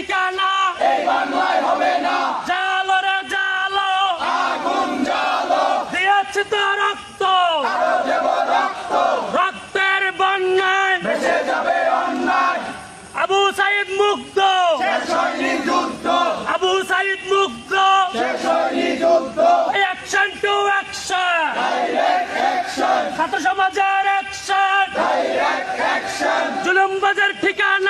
ঠিকানা। এই বাংলায় হবে না। জালো রে জালো। আগুন জালো দিয়েছে তো রক্ত। রক্ত। রক্তের বন্যায়। ভেসে যাবে অন্যায়। আবু সাইদ মুগ্ধ। যুদ্ধ। আবু সাইদ মুগ্ধ। যুদ্ধ। অ্যাকশন টু অ্যাকশন ছাত্র সমাজের অ্যাকশন জুলুম বাজার ঠিকানা।